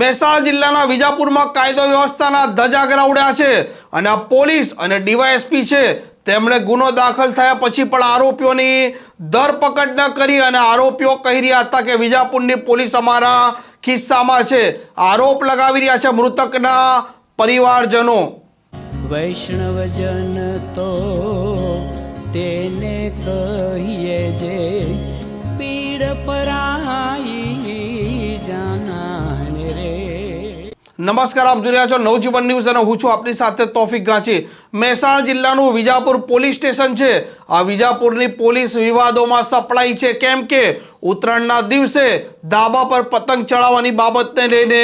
મહેસાણા જિલ્લાના વિજાપુરમાં કાયદો વ્યવસ્થાના ધજાગરા ઉડ્યા છે અને પોલીસ અને ડીવાયએસપી છે તેમણે ગુનો દાખલ થયા પછી પણ આરોપીઓની ધરપકડ ન કરી અને આરોપીઓ કહી રહ્યા હતા કે વિજાપુરની પોલીસ અમારા ખિસ્સામાં છે. આરોપ લગાવી રહ્યા છે મૃતકના પરિવારજનો. વૈષ્ણવજન તો તેને કહીએ જે પીડ પરાઈ નમસ્કાર, આપ જોઈ રહ્યા છો નવજીવન ન્યૂઝ અને હું છું આપની સાથે તોફિક ગાંચી. મહેસાણા જિલ્લાનું વિજાપુર પોલીસ સ્ટેશન છે. આ વિજાપુરની પોલીસ વિવાદોમાં સપડાઈ છે. કેમ કે ઉત્તરાયણના દિવસે ધાબા પર પતંગ ચડાવવાની બાબતને લઈને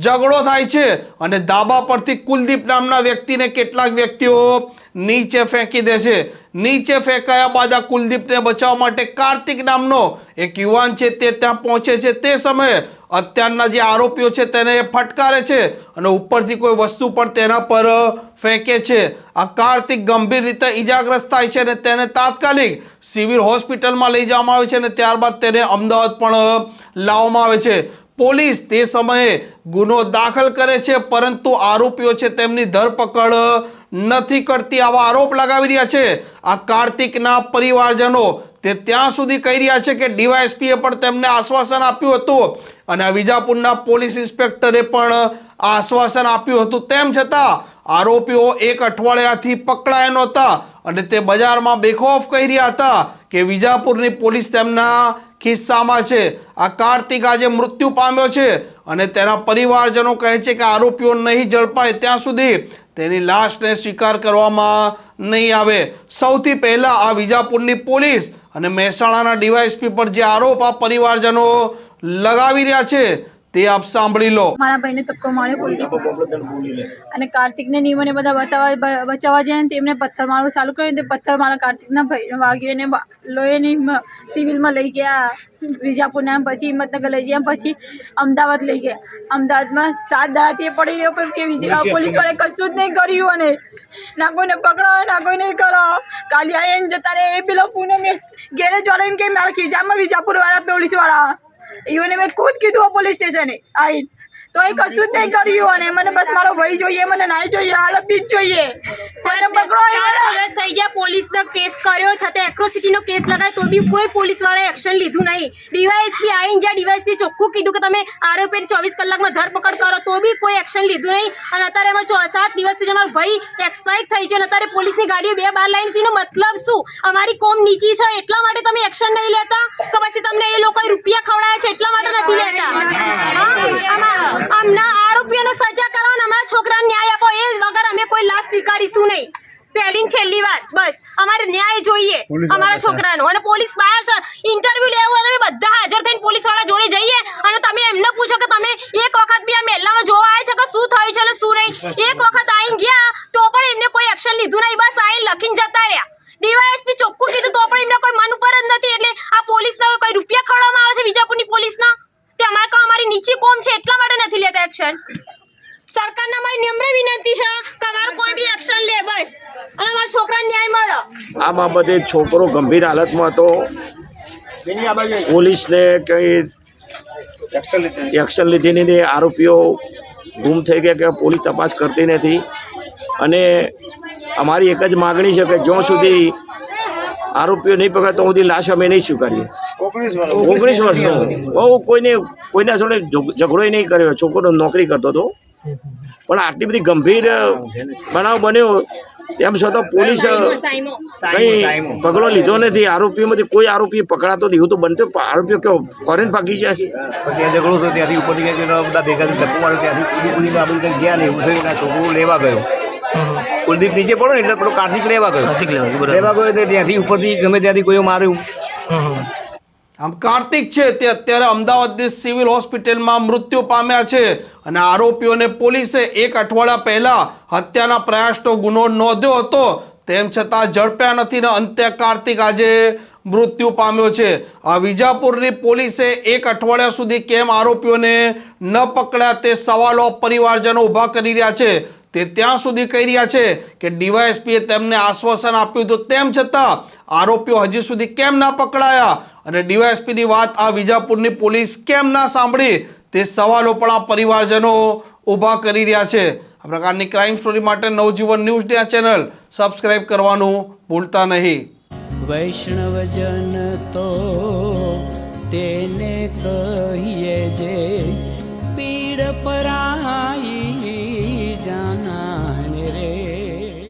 ઝઘડો થાય છે અને ધાબા પરથી કુલદીપ નામના વ્યક્તિને કેટલાક વ્યક્તિઓ નીચે ફેંકી દે છે. નીચે ફેંકાયા બાદ આ કુલદીપને બચાવવા માટે કાર્તિક નામનો એક યુવાન છે તે ત્યાં પહોંચે છે. તે સમયે અત્યારના જે આરોપીઓ છે તેને એ ફટકારે છે અને ઉપરથી કોઈ વસ્તુ પણ તેના પર ફેંકે છે. આ કાર્તિક ગંભીર રીતે ઈજાગ્રસ્ત થાય છે અને તેને તાત્કાલિક સિવિલ હોસ્પિટલમાં લઈ જવામાં આવે છે અને ત્યારબાદ તેને અમદાવાદ પણ લાવવામાં આવે છે. પોલીસ તે સમયે ગુનો દાખલ કરે છે, પરંતુ આરોપીઓ છે તેમની ધરપકડ નથી કરતી. આવા આરોપ લગાવી રહ્યા છે. આ કાર્તિકના પરિવારજનો તે ત્યાં સુધી કહી રહ્યા છે કે ડીવાયએસપીએ પણ તેમને આશ્વાસન આપ્યું હતું અને વિજાપુરના પોલીસ ઇન્સ્પેક્ટરે પણ આશ્વાસન આપ્યું હતું. તેમ છતાં આરોપીઓ એક અઠવાડિયાથી પકડાયા નહોતા અને તે બજારમાં બેખોફ કહી રહ્યા હતા કે વિજાપુરની પોલીસ તેમના ખિસ્સામાં છે, આ કાર્તિક આજે મૃત્યુ પામ્યો છે અને તેના પરિવારજનો કહે છે કે આરોપીઓ નહીં ઝડપાય ત્યાં સુધી તેની લાશને સ્વીકાર કરવામાં નહીં આવે. સૌથી પહેલાં આ વિજાપુરની પોલીસ અને મહેસાણાના ડીવાયએસપી પર જે આરોપ આ પરિવારજનો લગાવી રહ્યા છે તે આપ સાંભળી લો. મારા ભાઈને ધક્કો માર્યો કુલદીપ અને કાર્તિકને ની બધા બતાવવા બચાવવા જાય ને તેમને પથ્થર મારવું ચાલુ કર્યું તે પથ્થર મારા કાર્તિકના ભાઈને વાગ્યો અને લોહીને સિવિલમાં લઈ ગયા. વિજાપુરના પછી હિંમતનગર લઈ ગયા. પછી અમદાવાદ લઈ ગયા. અમદાવાદમાં સાત દાડાથી તે પડી રહ્યો પણ પોલીસ વાળાએ કશું જ નહીં કર્યું અને ના કોઈને પકડો ના કોઈ નહીં કરો. કાલે આવીને જતા રે એ પેલો પૂનમ ગેરેજ વાળા એમ કે મારા ખીજામાં વિજાપુર વાળા પોલીસવાળા. એને મેં ખુદ કીધું પોલીસ સ્ટેશને આવીને તો એ કશું જ નહીં કર્યું અને મને બસ મારો ભાઈ જોઈએ મને નાઈ જોઈએ હાલત બીજ જ જોઈએ. મને પકડો દિવસ થઈ ગયા પોલીસનો કેસ કર્યો છતાં એક્રોસિટીનો કેસ લગાય તો બી કોઈ પોલીસ વાળાએ એક્શન લીધું નહીં. ડીવાયએસપી આવીને જ્યાં ડીવાયએસપી ચોખ્ખું કીધું કે તમે આરોપીને ચોવીસ કલાકમાં ધરપકડ કરો તો બી કોઈ એક્શન લીધું નહીં. અને અત્યારે અમારે ચો સાત દિવસથી જે અમારો ભાઈ એક્સપાયર થઈ ગયો અને અત્યારે પોલીસની ગાડીઓ બે બાર લાઈન છે એનો મતલબ શું? અમારી કોમ નીચી છે એટલા માટે તમે એક્શન નહીં લેતા? તો પછી તમને એ લોકોએ રૂપિયા ખવડાયા છે એટલા માટે નથી લેતા? છોકરાને ન્યાય આપો એ વગર અમે કોઈ લાશ સ્વીકારીશું નહીં. પહેલી છેલ્લી વાર. બસ. અમારે ન્યાય જોઈએ અમારા છોકરાનો. અને પોલીસ બહાર છે. ઇન્ટરવ્યુ લેવું હોય તો બધા હાજર થઈને પોલીસવાળા જોડે જઈએ. અને તમે એમને પૂછો કે તમે એક વખત બી આ મહેલામાં જોવા આવ્યા છે કે શું થયું છે અને શું નહીં? એક વખત આવી ગયા તો પણ એમને કોઈ એક્શન લીધું નહીં. બસ આવીને લખીને જતા રહ્યા. ડીવાયએસપી ચોખ્ખું કીધું તો પણ એમને કોઈ મન ઉપર જ નથી. એટલે આ પોલીસના કોઈ રૂપિયા ખવડાવવામાં આવે છે વિજાપુરની પોલીસના? તે અમારે કાં અમારી નીચી કોમ છે એટલા માટે નથી લેતા એક્શન સરકારને મારી નમ્ર વિનંતી છે કે અમારું કોઈ બી એક્શન લે બસ. અને અમારા છોકરાને ન્યાય મળે. આ બાબતે છોકરો ગંભીર હાલતમાં હતો. પોલીસને કંઈ એક્શન લીધી નથી. આરોપીઓ ગુમ થઈ ગયા કે પોલીસ તપાસ કરતી નથી. અને અમારી એક જ માગણી છે કે જ્યાં સુધી આરોપીઓ નહીં પકડે તો સુધી લાશ અમે નહીં સ્વીકારીએ. ઓગણીસ વર્ષનો. બહુ કોઈને કોઈના જોડે ઝઘડો નહીં કર્યો. છોકરો નોકરી કરતો હતો. પણ આટલી બધી ગંભીર બનાવ બન્યો તેમ છતાં પોલીસ કઈ પગલો લીધો નથી. આરોપીઓમાંથી કોઈ આરોપી પકડાતો નહીં. એવું તો બનતો આરોપીઓ કેવો ફોરેન ભાગી ગયા છે? ત્યાં ઝઘડો થયો ત્યાંથી ઉપરથી બધા ભેગા ધક્કો માર્યો. ત્યાંથી કૂદી કૂદીને આ બધું ગયા ને એવું થયું ને છોકરો લેવા ગયો. કુલદીપ નીચે પડો ને એટલે પેલો કાર્તિક લેવા ગયો. લેવા ગયો એટલે ત્યાંથી ઉપરથી ગમે ત્યાંથી કોઈ માર્યું. આમ કાર્તિક છે, તે અત્યારે અમદાવાદની સિવિલ હોસ્પિટલમાં મૃત્યુ પામ્યા છે અને આરોપીઓને પોલીસે એક અઠવાડિયા પહેલા હત્યાના પ્રયાસનો ગુનો નોંધ્યો હતો. તેમ છતાં ઝડપ્યા નથી ને અંતે કાર્તિક આજે મૃત્યુ પામ્યો છે. આ વિજાપુરની પોલીસે એક અઠવાડિયા સુધી કેમ આરોપીઓને ન પકડ્યા તે સવાલો પરિવારજનો ઊભા કરી રહ્યા છે. તે ત્યાં સુધી કહી રહ્યા છે કે ડીવાયએસપીએ તેમને આશ્વાસન આપ્યું હતું. તેમ છતાં આરોપીઓ હજી સુધી કેમ ના પકડાયા? અને ડીવાયએસપીની વાત આ વિજાપુરની પોલીસ કેમ ના સાંભળી તે સવાલો પણ આ પરિવારજનો ઊભા કરી રહ્યા છે. આ પ્રકારની ક્રાઇમ સ્ટોરી માટે નવજીવન ન્યૂઝની આ ચેનલ સબસ્ક્રાઇબ કરવાનું ભૂલતા નહીં. વૈષ્ણવજન તો તેને કહીએ જે પીડ પરાઈ